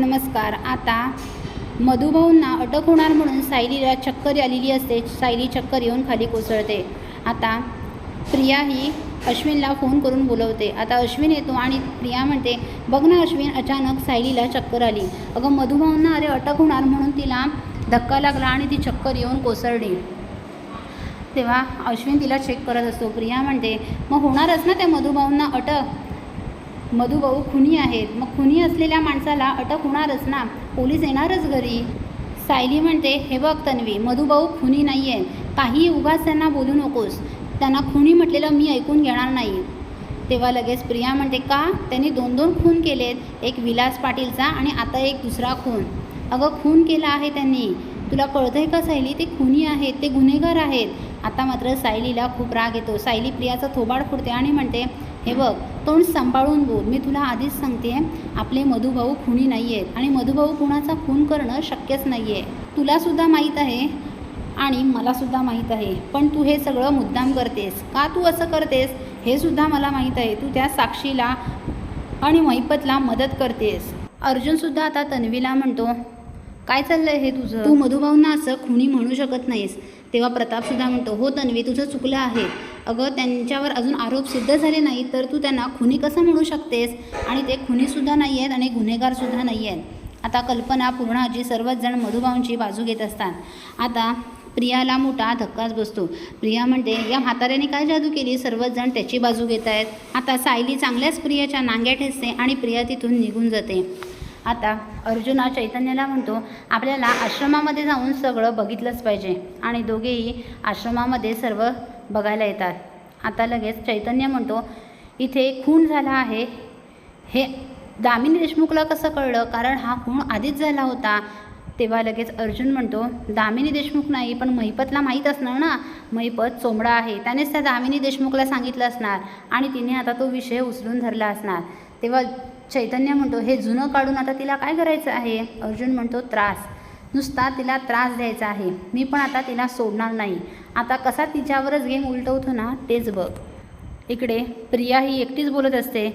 नमस्कार. आता मधुभाऊंना अटक होणार म्हणून सायलीला चक्कर आलेली असते. सायली चक्कर येऊन खाली कोसळते. आता प्रिया ही अश्विनला फोन करून बोलवते. आता अश्विन येतो आणि प्रिया म्हणते बघ ना अश्विन अचानक सायलीला चक्कर आली. अगं मधुभाऊंना अरे अटक होणार म्हणून तिला धक्का लागला आणि ती चक्कर येऊन कोसळली. तेव्हा अश्विन तिला चेक करत असतो. प्रिया म्हणते मग होणारच ना त्या मधुभाऊंना अटक? मधुभाऊ खुनी आहेत. मग खुनी असलेल्या माणसाला अटक होणारच ना? पोलीस येणारच घरी? सायली म्हणते हे बघ तन्वी मधुभाऊ खुनी नाही आहे काही उगाच त्यांना बोलू नकोस. त्यांना खुनी म्हटलेलं मी ऐकून घेणार नाही. तेव्हा लगेच प्रिया म्हणते का? त्यांनी दोन दोन खून केलेत. एक विलास पाटीलचा आणि आता एक दुसरा खून. अगं खून केला आहे त्यांनी. तुला कळतंय का सायली? ते खुनी आहेत. ते गुन्हेगार आहेत. आता मात्र सायलीला खूप राग येतो. सायली प्रियाचा थोबाड फोडते आणि म्हणते हे बघ तोंड सांभाळून बोल. मी तुला आधीच सांगते आपले मधुभाऊ खुणी नाही आहेत आणि मधुभाऊ कुणाचा खून करणं शक्यच नाही आहे तुलासुद्धा माहीत आहे आणि मलासुद्धा माहीत आहे पण तू हे सगळं मुद्दाम करतेस. का तू असं करतेस? हे सुद्धा मला माहीत आहे. तू त्या साक्षीला आणि महिपतला मदत करतेस. अर्जुनसुद्धा आता तन्वीला म्हणतो काय चाललंय हे तुझं? तू मधुभाऊंना असं खुणी म्हणू शकत नाहीस. तेव्हा प्रतापसुद्धा म्हणतो हो तन्वी तुझं चुकलं आहे. अगं त्यांच्यावर अजून आरोप सिद्ध झाले नाही तर तू त्यांना खुनी कसं म्हणू शकतेस? आणि ते खुनीसुद्धा नाही आहेत आणि गुन्हेगारसुद्धा नाही आहेत आता कल्पना पूर्णाजी सर्वच जण मधुभाऊंची बाजू घेत असतात. आता प्रियाला मोठा धक्काच बसतो. प्रिया म्हणते या म्हाताऱ्याने काय जादू केली? सर्वच जण त्याची बाजू घेत आहेत. आता सायली चांगल्याच प्रियाच्या नांग्या ठेचते आणि प्रिया तिथून निघून जाते. आता अर्जुना चैतन्याला म्हणतो आपल्याला आश्रमामध्ये जाऊन सगळं बघितलंच पाहिजे. आणि दोघेही आश्रमामध्ये सर्व बघायला येतात. आता लगेच चैतन्य म्हणतो इथे खून झाला आहे. हे दामिनी देशमुखला कसं कळलं? कारण हा खून आधीच झाला होता. तेव्हा लगेच अर्जुन म्हणतो दामिनी देशमुख नाही पण महिपतला माहीत असणार ना? महिपत चोमडा आहे. त्यानेच त्या दामिनी देशमुखला सांगितलं असणार आणि तिने आता तो विषय उचलून धरला असणार. तेव्हा चैतन्य म्हणतो हे जुनं काढून आता तिला काय करायचं आहे? अर्जुन म्हणतो त्रास. नुसता तिला त्रास द्यायचा आहे. मी पण आता तिला सोडणार नाही. आता कसा तिच्यावरच गेम उलटवतो ना तेच बघ. इकडे प्रिया ही एकटीच बोलत असते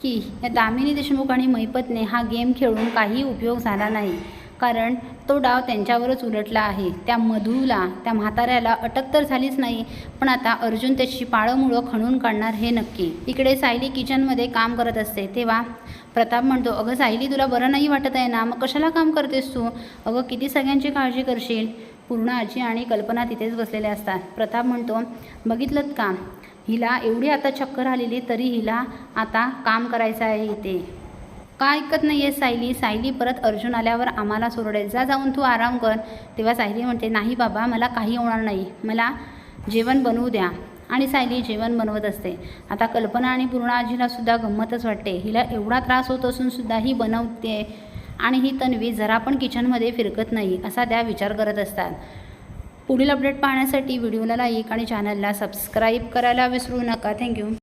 की या दामिनी देशमुख आणि मैपतने हा गेम खेळून काही उपयोग झाला नाही. कारण तो डाव त्यांच्यावरच उलटला आहे. त्या मधूला त्या म्हाताऱ्याला अटक तर झालीच नाही पण आता अर्जुन त्याची पाळंमुळं खणून काढणार हे नक्की. इकडे सायली किचनमध्ये काम करत असते. तेव्हा प्रताप म्हणतो अगं सायली तुला बरं नाही वाटत आहे ना? मग कशाला काम करतेस तू? अगं किती सगळ्यांची काळजी करशील? पूर्ण आजी आणि कल्पना तिथेच बसलेल्या असतात. प्रताप म्हणतो बघितलं का? हिला एवढी आता चक्कर आलेली तरी हिला आता काम करायचं आहे इथे. का ऐकत नाही आहे सायली? सायली परत अर्जुन आल्यावर आम्हाला सोरडेल. जा जाऊन तू आराम कर. तेव्हा सायली म्हणते नाही बाबा मला काही होणार नाही. मला जेवण बनवू द्या. आणि सायली जेवण बनवत असते. आता कल्पना आणि पूर्णाजीला सुद्धा गंमतच वाटते. हिला एवढा त्रास होत असून सुद्धा ही बनवते आणि ही तन्वी जरा पण किचनमध्ये फिरकत नाही असा त्या विचार करत असतात. पुढील अपडेट पाहण्यासाठी व्हिडिओला लाईक आणि चॅनलला सबस्क्राईब करायला विसरू नका. थँक्यू.